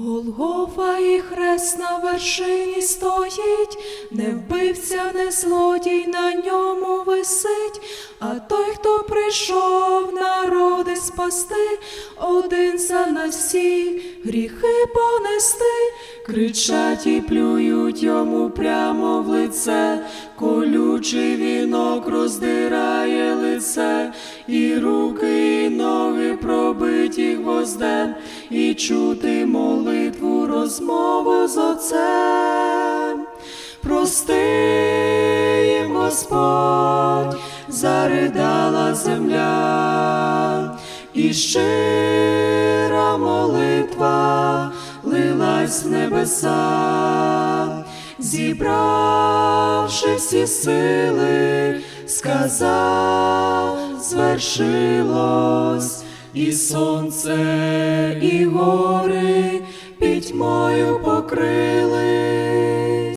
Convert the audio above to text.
Голгофа і хрест на вершині стоїть, не вбивця, не злодій на ньому висить, а той, хто прийшов народи спасти, один за нас всіх гріхи понести, кричать і плюють йому прямо в лице, колючий вінок роздирає лице, і руки, і ноги пробиті гвоздем, і чути розмову з отцем. Прости їм, Господь, заридала земля, і щира молитва лилась в небеса, зібравши всі сили, сказав, звершилось, і сонце, і гори Мою покрили.